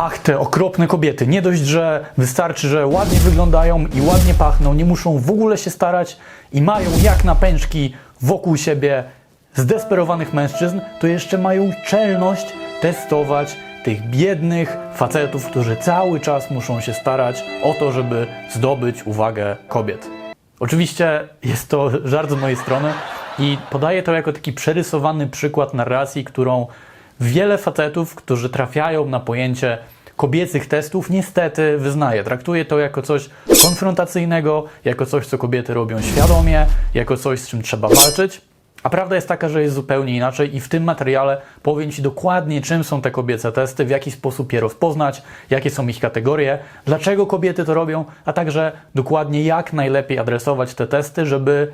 Ach, te okropne kobiety. Nie dość, że wystarczy, że ładnie wyglądają i ładnie pachną, nie muszą w ogóle się starać i mają jak na pęczki wokół siebie zdesperowanych mężczyzn, to jeszcze mają czelność testować tych biednych facetów, którzy cały czas muszą się starać o to, żeby zdobyć uwagę kobiet. Oczywiście jest to żart z mojej strony i podaję to jako taki przerysowany przykład narracji, którą wiele facetów, którzy trafiają na pojęcie kobiecych testów, niestety wyznaje. Traktuje to jako coś konfrontacyjnego, jako coś, co kobiety robią świadomie, jako coś, z czym trzeba walczyć. A prawda jest taka, że jest zupełnie inaczej i w tym materiale powiem Ci dokładnie, czym są te kobiece testy, w jaki sposób je rozpoznać, jakie są ich kategorie, dlaczego kobiety to robią, a także dokładnie jak najlepiej adresować te testy, żeby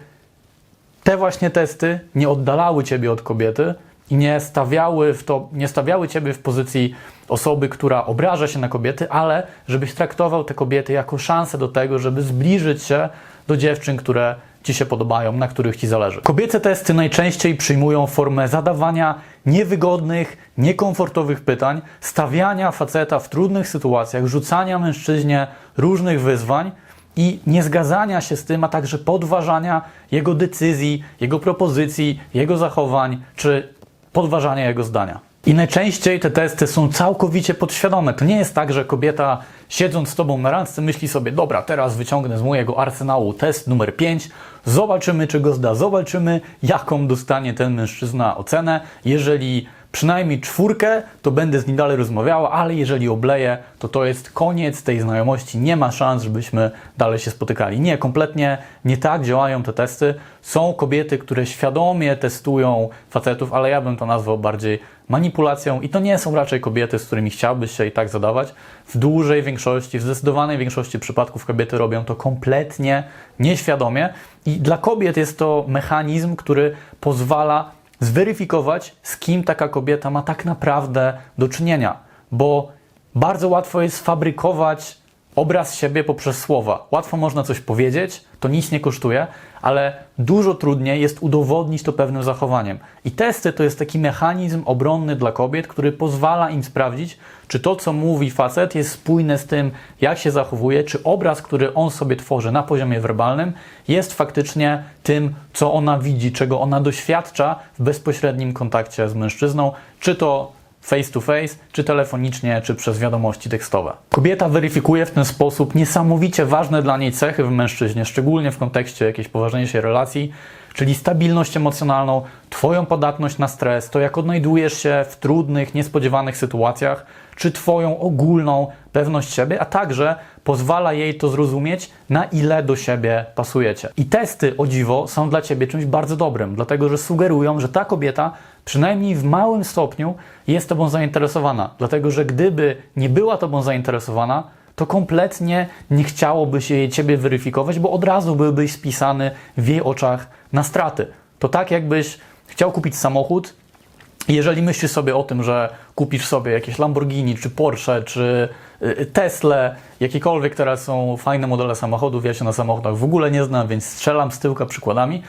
te właśnie testy nie oddalały Ciebie od kobiety i nie stawiały, w to, nie stawiały Ciebie w pozycji osoby, która obraża się na kobiety, ale żebyś traktował te kobiety jako szansę do tego, żeby zbliżyć się do dziewczyn, które Ci się podobają, na których Ci zależy. Kobiece testy najczęściej przyjmują formę zadawania niewygodnych, niekomfortowych pytań, stawiania faceta w trudnych sytuacjach, rzucania mężczyźnie różnych wyzwań i niezgadzania się z tym, a także podważania jego decyzji, jego propozycji, jego zachowań, czy podważania jego zdania. I najczęściej te testy są całkowicie podświadome. To nie jest tak, że kobieta siedząc z tobą na randce myśli sobie, dobra, teraz wyciągnę z mojego arsenału test numer 5, zobaczymy, czy go zda, zobaczymy, jaką dostanie ten mężczyzna ocenę. Jeżeli przynajmniej czwórkę, to będę z nim dalej rozmawiała, ale jeżeli obleję, to to jest koniec tej znajomości. Nie ma szans, żebyśmy dalej się spotykali. Nie, kompletnie nie tak działają te testy. Są kobiety, które świadomie testują facetów, ale ja bym to nazwał bardziej manipulacją i to nie są raczej kobiety, z którymi chciałbyś się i tak zadawać. W dużej większości, w zdecydowanej większości przypadków kobiety robią to kompletnie nieświadomie i dla kobiet jest to mechanizm, który pozwala zweryfikować, z kim taka kobieta ma tak naprawdę do czynienia, bo bardzo łatwo jest fabrykować obraz siebie poprzez słowa. Łatwo można coś powiedzieć, to nic nie kosztuje, ale dużo trudniej jest udowodnić to pewnym zachowaniem. I testy to jest taki mechanizm obronny dla kobiet, który pozwala im sprawdzić, czy to, co mówi facet, jest spójne z tym, jak się zachowuje, czy obraz, który on sobie tworzy na poziomie werbalnym, jest faktycznie tym, co ona widzi, czego ona doświadcza w bezpośrednim kontakcie z mężczyzną, czy to face to face, czy telefonicznie, czy przez wiadomości tekstowe. Kobieta weryfikuje w ten sposób niesamowicie ważne dla niej cechy w mężczyźnie, szczególnie w kontekście jakiejś poważniejszej relacji, czyli stabilność emocjonalną, Twoją podatność na stres, to jak odnajdujesz się w trudnych, niespodziewanych sytuacjach, czy Twoją ogólną pewność siebie, a także pozwala jej to zrozumieć, na ile do siebie pasujecie. I testy, o dziwo, są dla Ciebie czymś bardzo dobrym, dlatego że sugerują, że ta kobieta przynajmniej w małym stopniu jest Tobą zainteresowana. Dlatego, że gdyby nie była Tobą zainteresowana, to kompletnie nie chciałoby się jej Ciebie weryfikować, bo od razu byłbyś spisany w jej oczach na straty. To tak jakbyś chciał kupić samochód jeżeli myślisz sobie o tym, że kupisz sobie jakieś Lamborghini, czy Porsche, czy y, Tesla, jakiekolwiek teraz są fajne modele samochodów, ja się na samochodach w ogóle nie znam, więc strzelam z tyłka przykładami,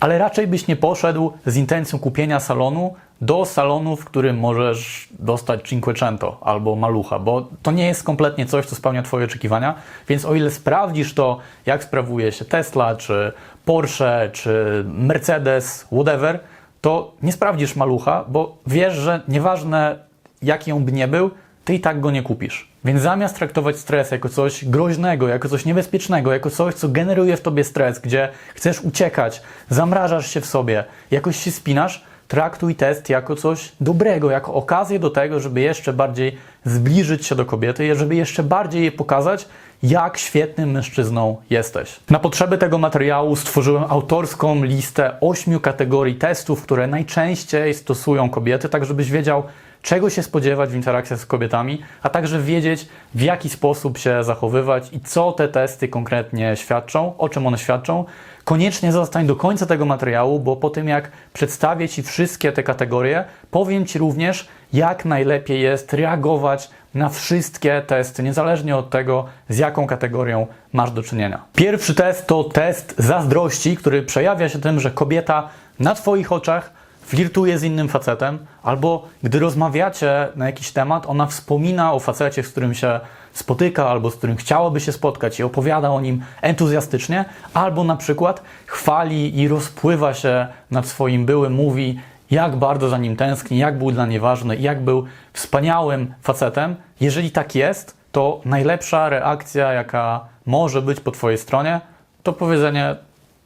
ale raczej byś nie poszedł z intencją kupienia salonu do salonu, w którym możesz dostać Cinquecento albo malucha, bo to nie jest kompletnie coś, co spełnia Twoje oczekiwania, więc o ile sprawdzisz to, jak sprawuje się Tesla, czy Porsche, czy Mercedes, whatever, to nie sprawdzisz malucha, bo wiesz, że nieważne jaki on by nie był, ty i tak go nie kupisz. Więc zamiast traktować stres jako coś groźnego, jako coś niebezpiecznego, jako coś, co generuje w tobie stres, gdzie chcesz uciekać, zamrażasz się w sobie, jakoś się spinasz, traktuj test jako coś dobrego, jako okazję do tego, żeby jeszcze bardziej zbliżyć się do kobiety, żeby jeszcze bardziej jej pokazać, jak świetnym mężczyzną jesteś. Na potrzeby tego materiału stworzyłem autorską listę ośmiu kategorii testów, które najczęściej stosują kobiety, tak żebyś wiedział, czego się spodziewać w interakcjach z kobietami, a także wiedzieć, w jaki sposób się zachowywać i co te testy konkretnie świadczą, o czym one świadczą. Koniecznie zostań do końca tego materiału, bo po tym jak przedstawię Ci wszystkie te kategorie, powiem Ci również, jak najlepiej jest reagować na wszystkie testy, niezależnie od tego, z jaką kategorią masz do czynienia. Pierwszy test to test zazdrości, który przejawia się tym, że kobieta na Twoich oczach flirtuje z innym facetem, albo gdy rozmawiacie na jakiś temat, ona wspomina o facecie, z którym się spotyka, albo z którym chciałoby się spotkać i opowiada o nim entuzjastycznie, albo na przykład chwali i rozpływa się nad swoim byłym, mówi, jak bardzo za nim tęskni, jak był dla niej ważny, jak był wspaniałym facetem. Jeżeli tak jest, to najlepsza reakcja, jaka może być po Twojej stronie, to powiedzenie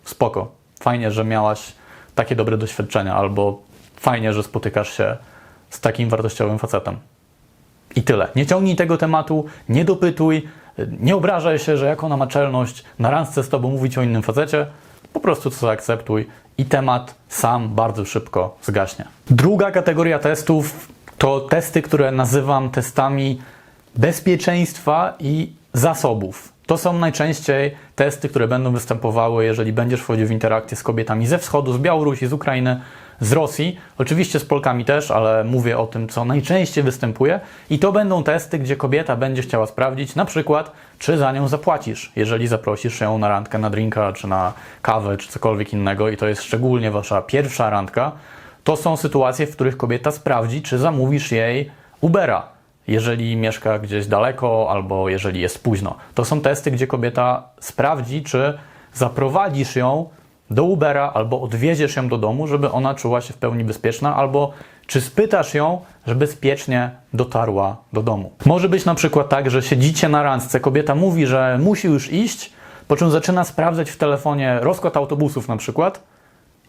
spoko, fajnie, że miałaś takie dobre doświadczenia, albo fajnie, że spotykasz się z takim wartościowym facetem. I tyle. Nie ciągnij tego tematu, nie dopytuj, nie obrażaj się, że jak ona ma czelność na randce z tobą mówić o innym facecie. Po prostu to zaakceptuj i temat sam bardzo szybko zgaśnie. Druga kategoria testów to testy, które nazywam testami bezpieczeństwa i zasobów. To są najczęściej testy, które będą występowały, jeżeli będziesz wchodził w interakcję z kobietami ze wschodu, z Białorusi, z Ukrainy, z Rosji. Oczywiście z Polkami też, ale mówię o tym, co najczęściej występuje. I to będą testy, gdzie kobieta będzie chciała sprawdzić, na przykład, czy za nią zapłacisz, jeżeli zaprosisz ją na randkę, na drinka, czy na kawę, czy cokolwiek innego, i to jest szczególnie wasza pierwsza randka. To są sytuacje, w których kobieta sprawdzi, czy zamówisz jej Ubera jeżeli mieszka gdzieś daleko albo jeżeli jest późno. To są testy, gdzie kobieta sprawdzi, czy zaprowadzisz ją do Ubera albo odwieziesz ją do domu, żeby ona czuła się w pełni bezpieczna, albo czy spytasz ją, że bezpiecznie dotarła do domu. Może być na przykład tak, że siedzicie na randce, kobieta mówi, że musi już iść, po czym zaczyna sprawdzać w telefonie rozkład autobusów na przykład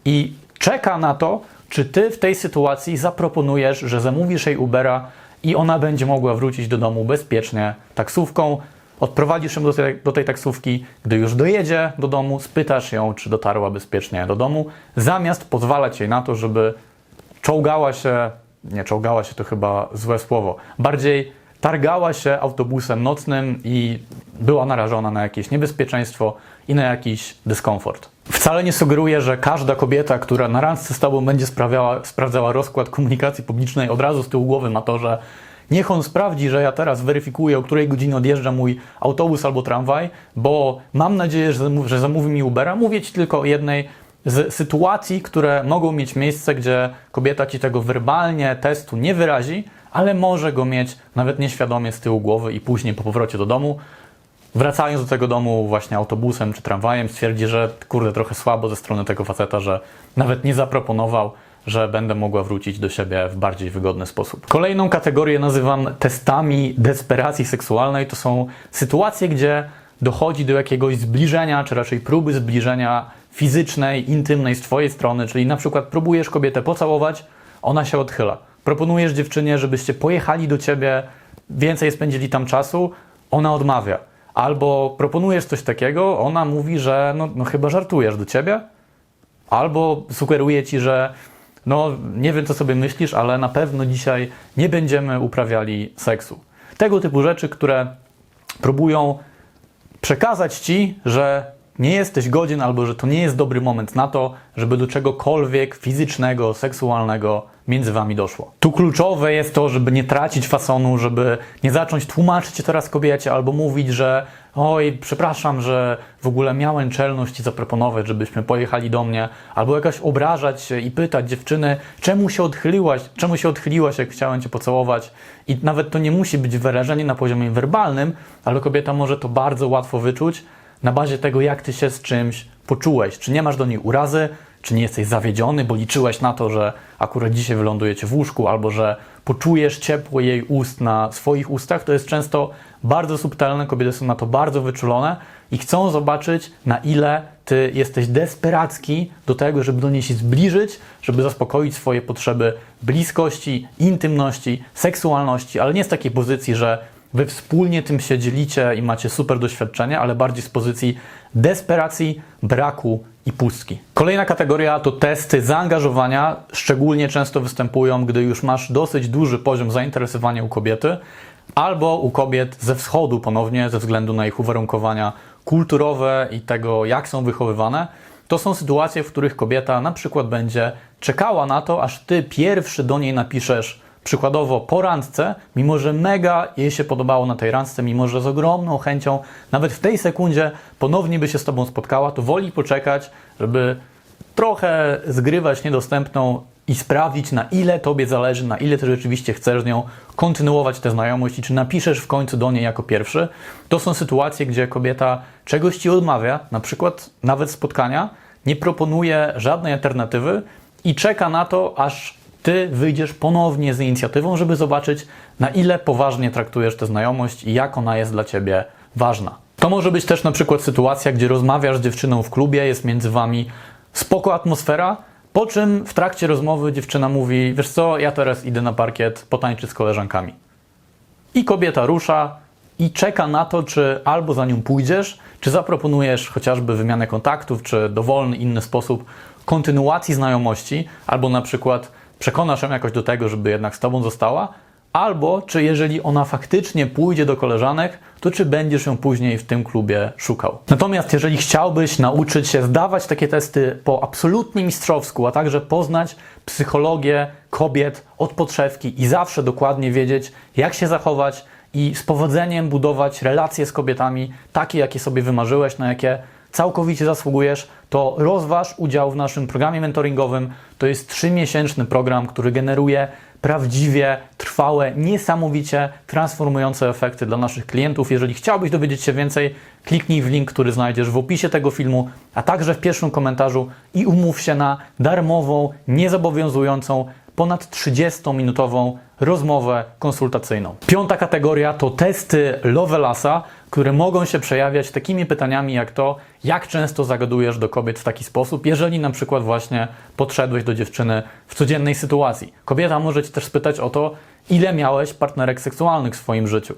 i czeka na to, czy ty w tej sytuacji zaproponujesz, że zamówisz jej Ubera i ona będzie mogła wrócić do domu bezpiecznie taksówką. Odprowadzisz ją do tej, do tej taksówki, gdy już dojedzie do domu, spytasz ją, czy dotarła bezpiecznie do domu, zamiast pozwalać jej na to, żeby czołgała się, nie czołgała się to chyba złe słowo, bardziej targała się autobusem nocnym i była narażona na jakieś niebezpieczeństwo i na jakiś dyskomfort. Wcale nie sugeruję, że każda kobieta, która na randce z tobą będzie sprawdzała rozkład komunikacji publicznej, od razu z tyłu głowy ma to, że niech on sprawdzi, że ja teraz weryfikuję, o której godzinie odjeżdża mój autobus albo tramwaj, bo mam nadzieję, że, że zamówi mi Ubera. Mówię ci tylko o jednej z sytuacji, które mogą mieć miejsce, gdzie kobieta ci tego werbalnie testu nie wyrazi, ale może go mieć nawet nieświadomie z tyłu głowy i później po powrocie do domu wracając do tego domu właśnie autobusem czy tramwajem, stwierdzi, że kurde, trochę słabo ze strony tego faceta, że nawet nie zaproponował, że będę mogła wrócić do siebie w bardziej wygodny sposób. Kolejną kategorię nazywam testami desperacji seksualnej. To są sytuacje, gdzie dochodzi do jakiegoś zbliżenia, czy raczej próby zbliżenia fizycznej, intymnej z Twojej strony, czyli na przykład próbujesz kobietę pocałować, ona się odchyla. Proponujesz dziewczynie, żebyście pojechali do Ciebie, więcej spędzili tam czasu, ona odmawia. Albo proponujesz coś takiego, ona mówi, że no, no chyba żartujesz do ciebie, albo sugeruje ci, że no nie wiem co sobie myślisz, ale na pewno dzisiaj nie będziemy uprawiali seksu. Tego typu rzeczy, które próbują przekazać ci, że nie jesteś godzien albo że to nie jest dobry moment na to, żeby do czegokolwiek fizycznego, seksualnego między wami doszło. Tu kluczowe jest to, żeby nie tracić fasonu, żeby nie zacząć tłumaczyć teraz kobiecie albo mówić, że oj, przepraszam, że w ogóle miałem czelność ci zaproponować, żebyśmy pojechali do mnie, albo jakaś obrażać się i pytać dziewczyny, czemu się odchyliłaś, czemu się odchyliłaś, jak chciałem cię pocałować. I nawet to nie musi być wyrażenie na poziomie werbalnym, ale kobieta może to bardzo łatwo wyczuć na bazie tego, jak ty się z czymś poczułeś. Czy nie masz do niej urazy, czy nie jesteś zawiedziony, bo liczyłeś na to, że akurat dzisiaj wylądujecie w łóżku, albo że poczujesz ciepło jej ust na swoich ustach. To jest często bardzo subtelne, kobiety są na to bardzo wyczulone i chcą zobaczyć, na ile ty jesteś desperacki do tego, żeby do niej się zbliżyć, żeby zaspokoić swoje potrzeby bliskości, intymności, seksualności, ale nie z takiej pozycji, że Wy wspólnie tym się dzielicie i macie super doświadczenie, ale bardziej z pozycji desperacji, braku i pustki. Kolejna kategoria to testy zaangażowania. Szczególnie często występują, gdy już masz dosyć duży poziom zainteresowania u kobiety, albo u kobiet ze wschodu ponownie, ze względu na ich uwarunkowania kulturowe i tego, jak są wychowywane. To są sytuacje, w których kobieta na przykład będzie czekała na to, aż ty pierwszy do niej napiszesz Przykładowo po randce, mimo że mega jej się podobało na tej randce, mimo że z ogromną chęcią, nawet w tej sekundzie ponownie by się z Tobą spotkała, to woli poczekać, żeby trochę zgrywać niedostępną i sprawdzić, na ile tobie zależy, na ile ty rzeczywiście chcesz z nią kontynuować tę znajomość i czy napiszesz w końcu do niej jako pierwszy. To są sytuacje, gdzie kobieta czegoś ci odmawia, na przykład nawet spotkania, nie proponuje żadnej alternatywy i czeka na to, aż ty wyjdziesz ponownie z inicjatywą, żeby zobaczyć, na ile poważnie traktujesz tę znajomość i jak ona jest dla ciebie ważna. To może być też na przykład sytuacja, gdzie rozmawiasz z dziewczyną w klubie, jest między wami spoko atmosfera, po czym w trakcie rozmowy dziewczyna mówi: Wiesz co, ja teraz idę na parkiet potańczyć z koleżankami. I kobieta rusza i czeka na to, czy albo za nią pójdziesz, czy zaproponujesz chociażby wymianę kontaktów, czy dowolny inny sposób kontynuacji znajomości, albo na przykład przekonasz ją jakoś do tego, żeby jednak z tobą została, albo czy jeżeli ona faktycznie pójdzie do koleżanek, to czy będziesz ją później w tym klubie szukał. Natomiast jeżeli chciałbyś nauczyć się zdawać takie testy po absolutnie mistrzowsku, a także poznać psychologię kobiet od podszewki i zawsze dokładnie wiedzieć, jak się zachować i z powodzeniem budować relacje z kobietami, takie jakie sobie wymarzyłeś, na jakie całkowicie zasługujesz, to rozważ udział w naszym programie mentoringowym. To jest trzymiesięczny program, który generuje prawdziwie trwałe, niesamowicie transformujące efekty dla naszych klientów. Jeżeli chciałbyś dowiedzieć się więcej, kliknij w link, który znajdziesz w opisie tego filmu, a także w pierwszym komentarzu i umów się na darmową, niezobowiązującą, ponad 30-minutową rozmowę konsultacyjną. Piąta kategoria to testy Lovelasa, które mogą się przejawiać takimi pytaniami jak to, jak często zagadujesz do kobiet w taki sposób, jeżeli na przykład właśnie podszedłeś do dziewczyny w codziennej sytuacji. Kobieta może Cię też spytać o to, ile miałeś partnerek seksualnych w swoim życiu.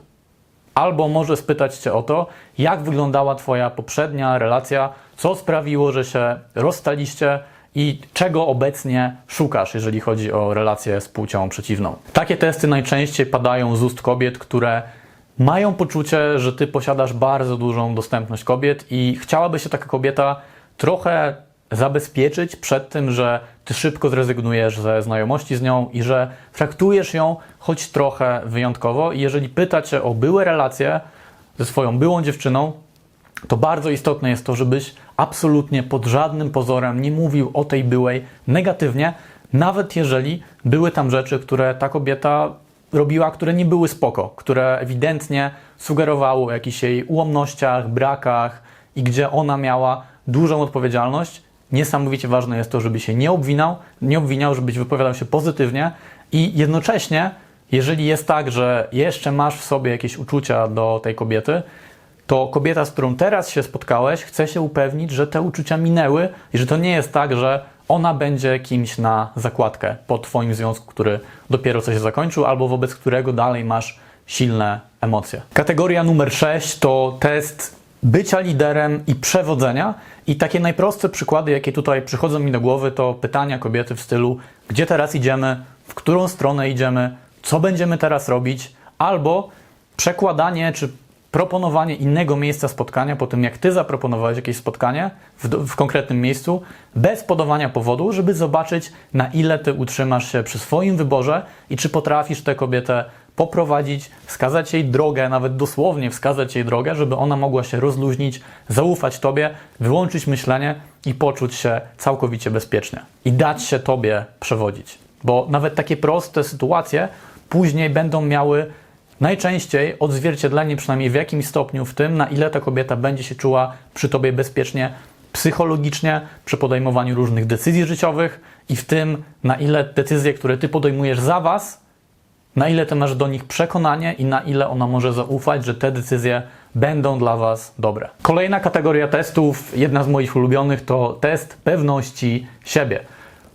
Albo może spytać Cię o to, jak wyglądała Twoja poprzednia relacja, co sprawiło, że się rozstaliście i czego obecnie szukasz, jeżeli chodzi o relację z płcią przeciwną. Takie testy najczęściej padają z ust kobiet, które mają poczucie, że Ty posiadasz bardzo dużą dostępność kobiet i chciałaby się taka kobieta trochę zabezpieczyć przed tym, że Ty szybko zrezygnujesz ze znajomości z nią i że traktujesz ją choć trochę wyjątkowo. I jeżeli pyta Cię o byłe relacje ze swoją byłą dziewczyną, to bardzo istotne jest to, żebyś absolutnie pod żadnym pozorem nie mówił o tej byłej negatywnie, nawet jeżeli były tam rzeczy, które ta kobieta robiła, które nie były spoko, które ewidentnie sugerowały o jakichś jej ułomnościach, brakach i gdzie ona miała dużą odpowiedzialność. Niesamowicie ważne jest to, żeby się nie obwinał, nie obwiniał, żebyś wypowiadał się pozytywnie i jednocześnie, jeżeli jest tak, że jeszcze masz w sobie jakieś uczucia do tej kobiety, to kobieta, z którą teraz się spotkałeś, chce się upewnić, że te uczucia minęły i że to nie jest tak, że ona będzie kimś na zakładkę po Twoim związku, który dopiero co się zakończył, albo wobec którego dalej masz silne emocje. Kategoria numer 6 to test bycia liderem i przewodzenia. I takie najprostsze przykłady, jakie tutaj przychodzą mi do głowy, to pytania kobiety w stylu: gdzie teraz idziemy, w którą stronę idziemy, co będziemy teraz robić, albo przekładanie czy proponowanie innego miejsca spotkania po tym, jak ty zaproponowałeś jakieś spotkanie w, w, konkretnym miejscu, bez podawania powodu, żeby zobaczyć, na ile ty utrzymasz się przy swoim wyborze i czy potrafisz tę kobietę poprowadzić, wskazać jej drogę, nawet dosłownie wskazać jej drogę, żeby ona mogła się rozluźnić, zaufać tobie, wyłączyć myślenie i poczuć się całkowicie bezpiecznie i dać się tobie przewodzić. Bo nawet takie proste sytuacje później będą miały najczęściej odzwierciedlenie przynajmniej w jakimś stopniu w tym, na ile ta kobieta będzie się czuła przy tobie bezpiecznie psychologicznie, przy podejmowaniu różnych decyzji życiowych i w tym, na ile decyzje, które ty podejmujesz za was, na ile ty masz do nich przekonanie i na ile ona może zaufać, że te decyzje będą dla was dobre. Kolejna kategoria testów, jedna z moich ulubionych, to test pewności siebie.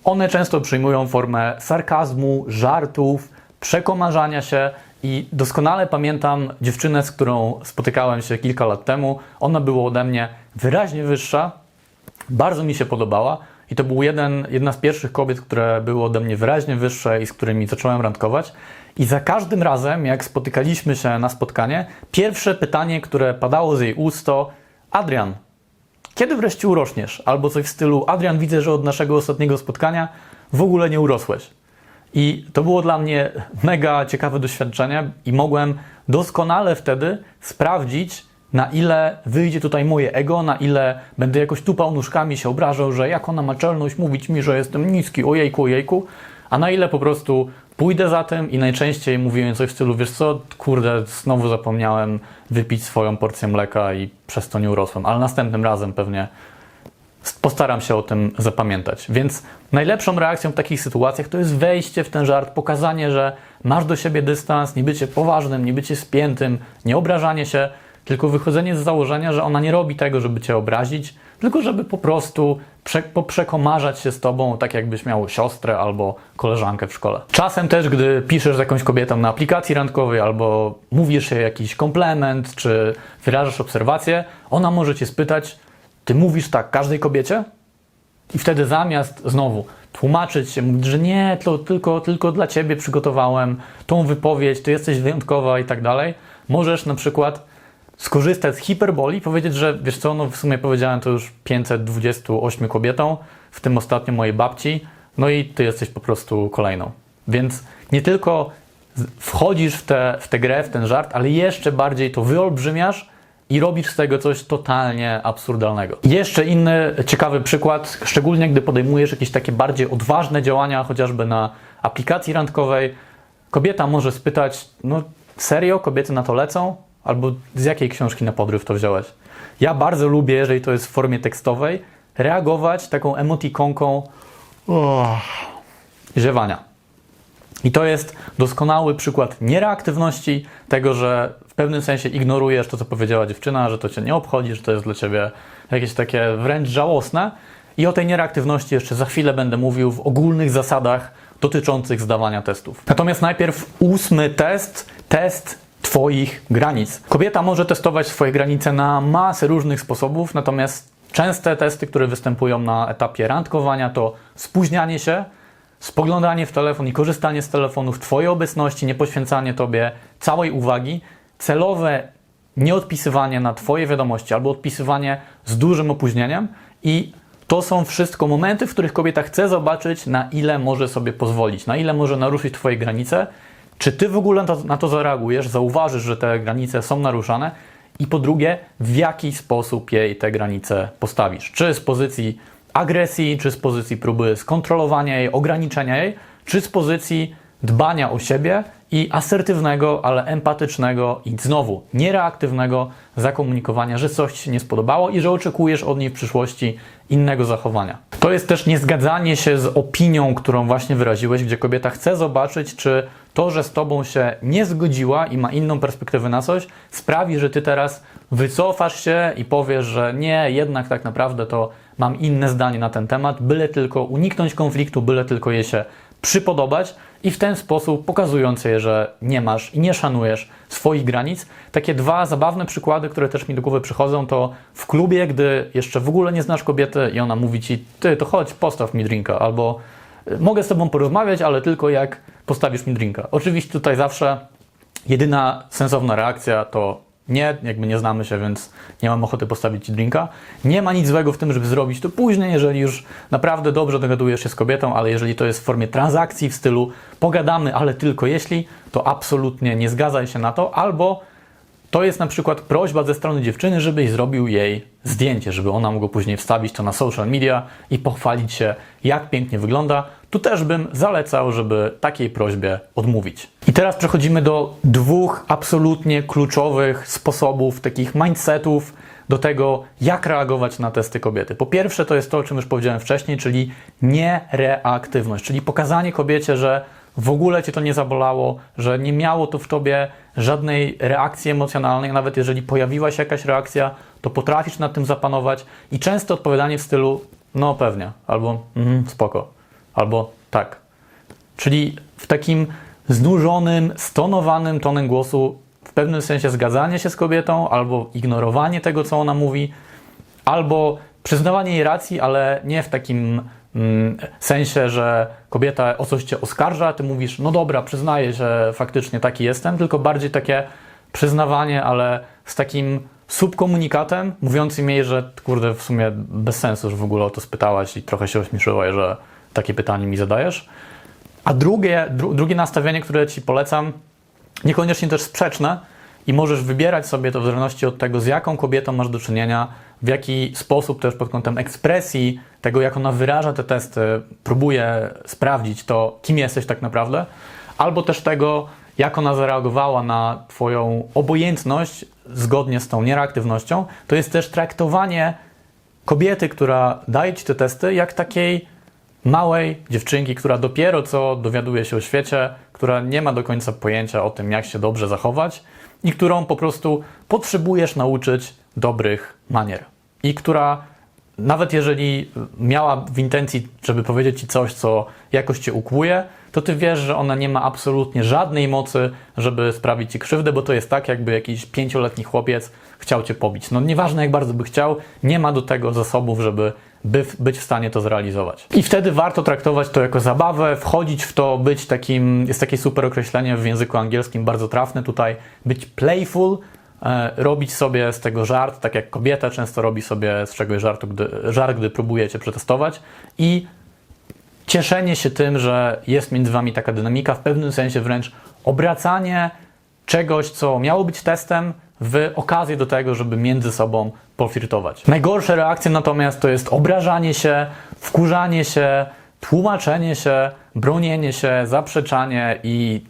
One często przyjmują formę sarkazmu, żartów, przekomarzania się, i doskonale pamiętam dziewczynę, z którą spotykałem się kilka lat temu. Ona była ode mnie wyraźnie wyższa, bardzo mi się podobała. I to był jeden, jedna z pierwszych kobiet, które były ode mnie wyraźnie wyższe i z którymi zacząłem randkować. I za każdym razem, jak spotykaliśmy się na spotkanie, pierwsze pytanie, które padało z jej ust to Adrian, kiedy wreszcie urośniesz? Albo coś w stylu Adrian, widzę, że od naszego ostatniego spotkania w ogóle nie urosłeś. I to było dla mnie mega ciekawe doświadczenie i mogłem doskonale wtedy sprawdzić, na ile wyjdzie tutaj moje ego, na ile będę jakoś tupał nóżkami, się obrażał, że jak ona ma czelność mówić mi, że jestem niski, ojejku, ojejku, a na ile po prostu pójdę za tym i najczęściej mówiłem coś w stylu, wiesz co, kurde, znowu zapomniałem wypić swoją porcję mleka i przez to nie urosłem, ale następnym razem pewnie postaram się o tym zapamiętać. Więc najlepszą reakcją w takich sytuacjach to jest wejście w ten żart, pokazanie, że masz do siebie dystans, nie bycie poważnym, nie bycie spiętym, nie obrażanie się, tylko wychodzenie z założenia, że ona nie robi tego, żeby cię obrazić, tylko żeby po prostu prze, poprzekomarzać się z tobą, tak jakbyś miał siostrę albo koleżankę w szkole. Czasem też, gdy piszesz z jakąś kobietą na aplikacji randkowej albo mówisz jej jakiś komplement, czy wyrażasz obserwację, ona może cię spytać, ty mówisz tak każdej kobiecie? I wtedy zamiast znowu tłumaczyć się, mówić, że nie, to tylko, tylko dla ciebie przygotowałem tą wypowiedź, ty jesteś wyjątkowa i tak dalej, możesz na przykład skorzystać z hiperboli i powiedzieć, że wiesz co, no w sumie powiedziałem to już 528 kobietom, w tym ostatnio mojej babci, no i ty jesteś po prostu kolejną. Więc nie tylko wchodzisz w tę w tę grę, w ten żart, ale jeszcze bardziej to wyolbrzymiasz i robisz z tego coś totalnie absurdalnego. Jeszcze inny ciekawy przykład, szczególnie gdy podejmujesz jakieś takie bardziej odważne działania, chociażby na aplikacji randkowej. Kobieta może spytać, no serio, kobiety na to lecą? Albo z jakiej książki na podryw to wziąłeś? Ja bardzo lubię, jeżeli to jest w formie tekstowej, reagować taką emotikonką ziewania. I to jest doskonały przykład niereaktywności, tego, że pewnym sensie ignorujesz to, co powiedziała dziewczyna, że to cię nie obchodzi, że to jest dla ciebie jakieś takie wręcz żałosne. I o tej niereaktywności jeszcze za chwilę będę mówił w ogólnych zasadach dotyczących zdawania testów. Natomiast najpierw ósmy test, test Twoich granic. Kobieta może testować swoje granice na masę różnych sposobów, natomiast częste testy, które występują na etapie randkowania, to spóźnianie się, spoglądanie w telefon i korzystanie z telefonu w Twojej obecności, nie poświęcanie Tobie całej uwagi, celowe nieodpisywanie na Twoje wiadomości albo odpisywanie z dużym opóźnieniem i to są wszystko momenty, w których kobieta chce zobaczyć, na ile może sobie pozwolić, na ile może naruszyć Twoje granice, czy Ty w ogóle na to, zareagujesz, zauważysz, że te granice są naruszane i po drugie, w jaki sposób jej te granice postawisz. Czy z pozycji agresji, czy z pozycji próby skontrolowania jej, ograniczenia jej, czy z pozycji dbania o siebie i asertywnego, ale empatycznego i znowu niereaktywnego zakomunikowania, że coś Ci nie spodobało i że oczekujesz od niej w przyszłości innego zachowania. To jest też niezgadzanie się z opinią, którą właśnie wyraziłeś, gdzie kobieta chce zobaczyć, czy to, że z Tobą się nie zgodziła i ma inną perspektywę na coś, sprawi, że Ty teraz wycofasz się i powiesz, że nie, jednak tak naprawdę to mam inne zdanie na ten temat, byle tylko uniknąć konfliktu, byle tylko je się przypodobać i w ten sposób pokazując je, że nie masz i nie szanujesz swoich granic. Takie dwa zabawne przykłady, które też mi do głowy przychodzą, to w klubie, gdy jeszcze w ogóle nie znasz kobiety i ona mówi ci, ty to chodź, postaw mi drinka, albo "Y, mogę z tobą porozmawiać, ale tylko jak postawisz mi drinka. Oczywiście tutaj zawsze jedyna sensowna reakcja to nie, jakby nie znamy się, więc nie mam ochoty postawić ci drinka. Nie ma nic złego w tym, żeby zrobić to później, jeżeli już naprawdę dobrze dogadujesz się z kobietą, ale jeżeli to jest w formie transakcji w stylu pogadamy, ale tylko jeśli, to absolutnie nie zgadzaj się na to, albo to jest na przykład prośba ze strony dziewczyny, żebyś zrobił jej zdjęcie, żeby ona mogła później wstawić to na social media i pochwalić się, jak pięknie wygląda. Tu też bym zalecał, żeby takiej prośbie odmówić. I teraz przechodzimy do dwóch absolutnie kluczowych sposobów, takich mindsetów do tego, jak reagować na testy kobiety. Po pierwsze, to jest to, o czym już powiedziałem wcześniej, czyli niereaktywność, czyli pokazanie kobiecie, że w ogóle cię to nie zabolało, że nie miało to w tobie żadnej reakcji emocjonalnej, nawet jeżeli pojawiła się jakaś reakcja, to potrafisz nad tym zapanować i często odpowiadanie w stylu no pewnie, albo mhm, spoko, albo tak. Czyli w takim znużonym, stonowanym tonem głosu, w pewnym sensie zgadzanie się z kobietą, albo ignorowanie tego, co ona mówi, albo przyznawanie jej racji, ale nie w takim mm, sensie, że kobieta o coś cię oskarża, ty mówisz, no dobra, przyznaję, że faktycznie taki jestem, tylko bardziej takie przyznawanie, ale z takim subkomunikatem, mówiącym jej, że kurde, w sumie bez sensu, że w ogóle o to spytałaś i trochę się ośmieszyłaś, że takie pytanie mi zadajesz. A drugie, dru, drugie nastawienie, które Ci polecam, niekoniecznie też sprzeczne i możesz wybierać sobie to w zależności od tego, z jaką kobietą masz do czynienia, w jaki sposób też pod kątem ekspresji, tego jak ona wyraża te testy, próbuje sprawdzić to, kim jesteś tak naprawdę, albo też tego, jak ona zareagowała na Twoją obojętność zgodnie z tą niereaktywnością, to jest też traktowanie kobiety, która daje Ci te testy, jak takiej małej dziewczynki, która dopiero co dowiaduje się o świecie, która nie ma do końca pojęcia o tym, jak się dobrze zachować i którą po prostu potrzebujesz nauczyć dobrych manier. I która nawet jeżeli miała w intencji, żeby powiedzieć Ci coś, co jakoś Cię ukłuje, to Ty wiesz, że ona nie ma absolutnie żadnej mocy, żeby sprawić Ci krzywdę, bo to jest tak, jakby jakiś pięcioletni chłopiec chciał Cię pobić. No nieważne jak bardzo by chciał, nie ma do tego zasobów, żeby by być w stanie to zrealizować. I wtedy warto traktować to jako zabawę, wchodzić w to, być takim, jest takie super określenie w języku angielskim, bardzo trafne tutaj, być playful, e, robić sobie z tego żart, tak jak kobieta często robi sobie z czegoś żartu, gdy, żart, gdy próbuje Cię przetestować i cieszenie się tym, że jest między Wami taka dynamika, w pewnym sensie wręcz obracanie czegoś, co miało być testem, w okazję do tego, żeby między sobą poflirtować. Najgorsze reakcje natomiast to jest obrażanie się, wkurzanie się, tłumaczenie się, bronienie się, zaprzeczanie i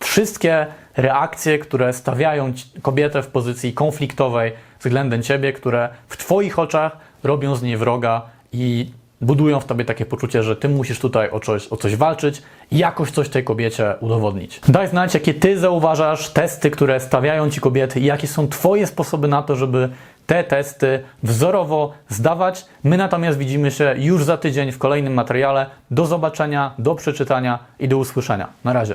wszystkie reakcje, które stawiają kobietę w pozycji konfliktowej względem ciebie, które w twoich oczach robią z niej wroga i budują w tobie takie poczucie, że ty musisz tutaj o coś, o coś walczyć jakoś coś tej kobiecie udowodnić. Daj znać, jakie ty zauważasz testy, które stawiają ci kobiety i jakie są twoje sposoby na to, żeby te testy wzorowo zdawać. My natomiast widzimy się już za tydzień w kolejnym materiale. Do zobaczenia, do przeczytania i do usłyszenia. Na razie.